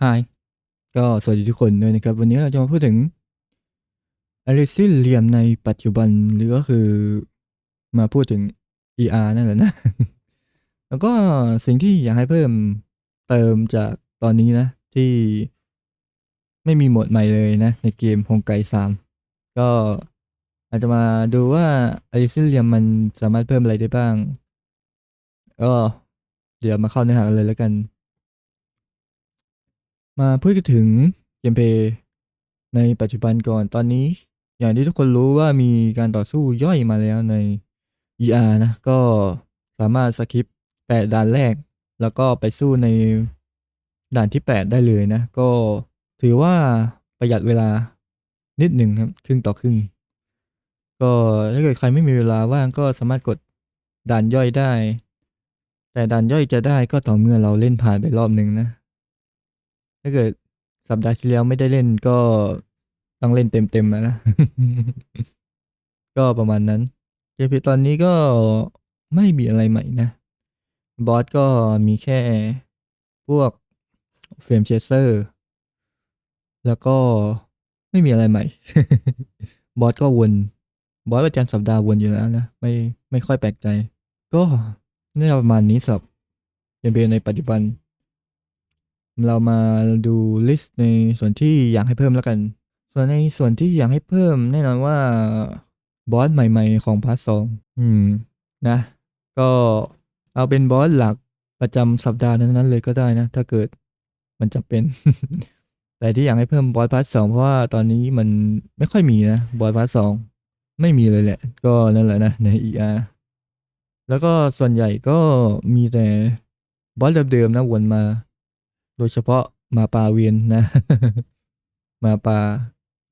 ไฮก็สวัสดีทุกคนด้วยนะครับ วันนี้เราจะมาพูดถึงอลิซิเลียมในปัจจุบันหรือก็คือมาพูดถึง ER นั่นแหละนะ แล้วก็สิ่งที่อยากให้เพิ่มเติมจากตอนนี้นะ ที่ไม่มีโหมดใหม่เลยนะ ในเกมฮงไกสามก็อาจจะมาดูว่าอลิซิเลียมมันสามารถเพิ่มอะไรได้บ้างก็เดี๋ยวมาเข้าเนื้อหาเลยแล้วกัน มาพูดกันถึงเกมเพย์ในปัจจุบันก่อนตอนนี้ อย่างที่ทุกคนรู้ว่ามีการต่อสู้ย่อยมาแล้วใน ER นะ ก็สามารถสคิปแปดด่านแรก แล้วก็ไปสู้ในด่านที่ 8 ได้เลยนะ ก็ถือว่าประหยัดเวลานิดหนึ่งครับ ครึ่งต่อครึ่ง ก็ถ้าเกิดใครไม่มีเวลาว่างก็สามารถกดด่านย่อยได้ แต่ด่านย่อยจะได้ก็ต่อเมื่อเราเล่นผ่านไปรอบหนึ่งนะ ถ้าเกิดสัปดาห์ที่แล้วไม่ได้เล่นก็ต้องเล่นเต็มๆนะ ก็ประมาณนั้นเกมพลย์ตอนนี้ก็ไม่มีอะไรใหม่นะบอสก็มีแค่พวกเฟรมเชสเซอร์แล้วก็ไม่มีอะไรใหม่ บอสก็วน บอสประจำสัปดาห์วนอยู่แล้วนะ ไม่ไม่ค่อยแปลกใจ ก็น่าประมาณนี้สำหรับเกมเพลย์ในปัจจุบัน เรามาดูลิสต์ในส่วนที่อยากให้เพิ่มแล้วกัน ส่วนในส่วนที่อยากให้เพิ่มแน่นอนว่าบอสใหม่ ๆ ของพาร์ทสองอืม นะ ก็เอาเป็นบอสหลักประจำสัปดาห์นั้นๆเลยก็ได้นะ ถ้าเกิดมันจำเป็น แต่ที่อยากให้เพิ่มบอสพาร์ทสองเพราะว่าตอนนี้มันไม่ค่อยมีนะบอสพาร์ทสองไม่มีเลยแหละ ก็นั่นแหละนะใน ER แล้วก็ส่วนใหญ่ก็มีแต่บอสเดิมๆนะวนมา โดยเฉพาะมาปาเวียนนะ มาปา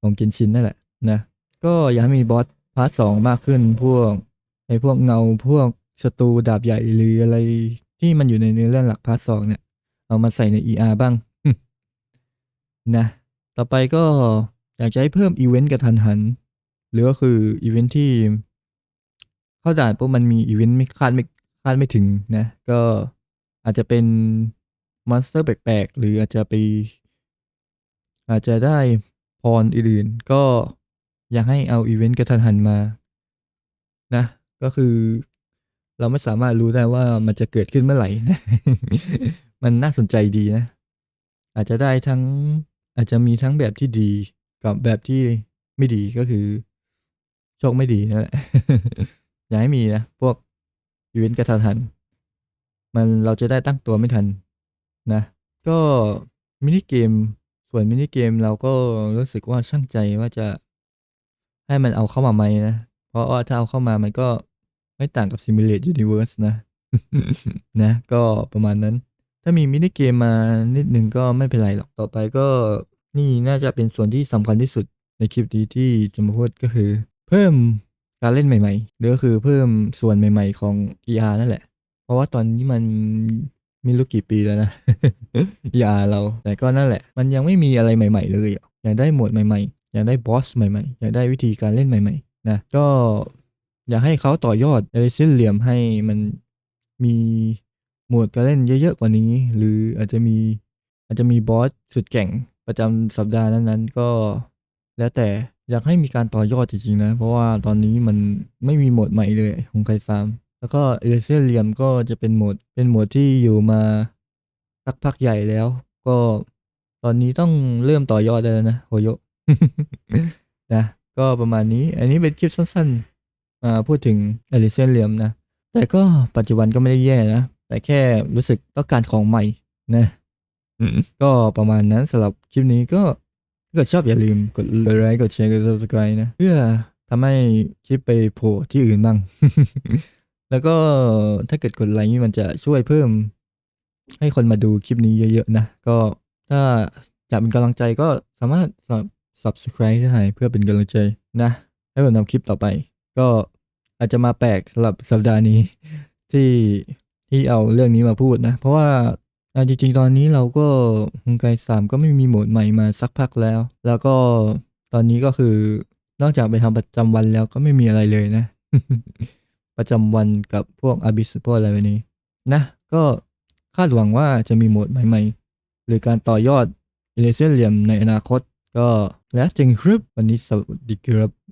ของเกนชินนั่นแหละนะ ก็อยากให้มีบอสพาร์ทสองมากขึ้นพวกไอ้พวกเงาพวกศัตรูดาบใหญ่หรืออะไรที่มันอยู่ในเนื้อเรื่องหลักพาร์ทสองเนี่ย เอามาใส่ใน ER บ้างนะ ต่อไปก็อยากจะให้เพิ่มอีเวนต์กระทันหัน หรือก็คืออีเวนต์ที่ เข้าด่านปุ๊บมันมีอีเวนต์ไม่คาดไม่คาดไม่ถึงนะ ก็อาจจะเป็น มอนสเตอร์แปลกๆ หรืออาจจะไป อาจจะได้พรอื่นๆ ก็อยากให้เอาอีเวนต์กระทันหันมา นะ ก็คือเราไม่สามารถรู้ได้ว่ามันจะเกิดขึ้นเมื่อไหร่นะ มันน่าสนใจดีนะ อาจจะได้ทั้งอาจจะมีทั้งแบบที่ดีกับแบบที่ไม่ดีก็คือ โชคไม่ดีนั่นแหละอย่าให้มีนะ พวกอีเวนต์กระทันหัน มันเราจะได้ตั้งตัวไม่ทัน นะ ก็มินิเกม ส่วนมินิเกมเราก็รู้สึกว่าช่างใจว่าจะให้มันเอาเข้ามาไหมนะ เพราะว่าถ้าเอาเข้ามามันก็ไม่ต่างกับ Simulate Universe นะ นะ ก็ประมาณนั้น ถ้ามีมินิเกมมานิดนึงก็ไม่เป็นไรหรอก ต่อไปก็นี่น่าจะเป็นส่วนที่สำคัญที่สุดในคลิปนี้ที่จะมาพูดก็คือ เพิ่มการเล่นใหม่ๆหรือก็คือเพิ่มส่วนใหม่ ๆของ ER นั่นแหละ เพราะว่าตอนนี้มัน ไม่รู้กี่ปีแล้วนะ ER เรา แต่ก็นั่นแหละ มันยังไม่มีอะไรใหม่ ๆ เลย อยากได้หมวดใหม่ ๆ อยากได้บอสใหม่ ๆ อยากได้วิธีการเล่นใหม่ ๆ นะ ก็อยากให้เขาต่อยอดเอลิซินเหลี่ยมให้มันมีหมวดการเล่นเยอะๆกว่านี้ หรืออาจจะมีอาจจะมีบอสสุดแก่งประจำสัปดาห์นั้นๆ ก็แล้วแต่อยากให้มีการต่อยอดจริงๆนะ เพราะว่าตอนนี้มันไม่มีหมวดใหม่เลยของไคซาม แล้วก็เอลิซินเหลี่ยมก็จะเป็นโหมด เป็นโหมดที่อยู่มาสักพักใหญ่แล้ว ก็ตอนนี้ต้องเริ่มต่อยอดได้แล้วนะโฮโยนะ ก็ประมาณนี้ อันนี้เป็นคลิปสั้นๆมาพูดถึงเอลิเซนเลียมนะ แต่ก็ปัจจุบันก็ไม่ได้แย่นะ แต่แค่รู้สึกต้องการของใหม่นะก็ประมาณนั้นสำหรับคลิปนี้ก็ถ้าเกิดชอบอย่าลืมกดไลค์กดแชร์กด subscribe นะ เพื่อทำให้คลิปไปโผล่ที่อื่นบ้าง แล้วก็ถ้าเกิดกดไลค์นี่มันจะช่วยเพิ่ม ให้คนมาดูคลิปนี้เยอะๆนะ ก็ถ้าอยากเป็นกำลังใจก็สามารถ subscribe ได้เพื่อเป็นกำลังใจนะ ให้ผมทำคลิปต่อไป ก็อาจจะมาแปลกสำหรับสัปดาห์นี้ ที่ที่เอาเรื่องนี้มาพูดนะ เพราะว่าจริงๆ ตอนนี้เราก็ฮงไกสามก็ไม่มีโหมดใหม่มาสักพักแล้ว แล้วก็ตอนนี้ก็คือนอกจากไปทำประจำวันแล้วก็ไม่มีอะไรเลยนะ ประจำวันกับพวกอาบิสพวกอะไรแบบนี้นะ ก็คาดหวังว่าจะมีโหมดใหม่ๆ หรือการต่อยอดอิเลเซียนเหลี่ยมในอนาคตก็แล้วจริงครับวันนี้สวัสดีครับ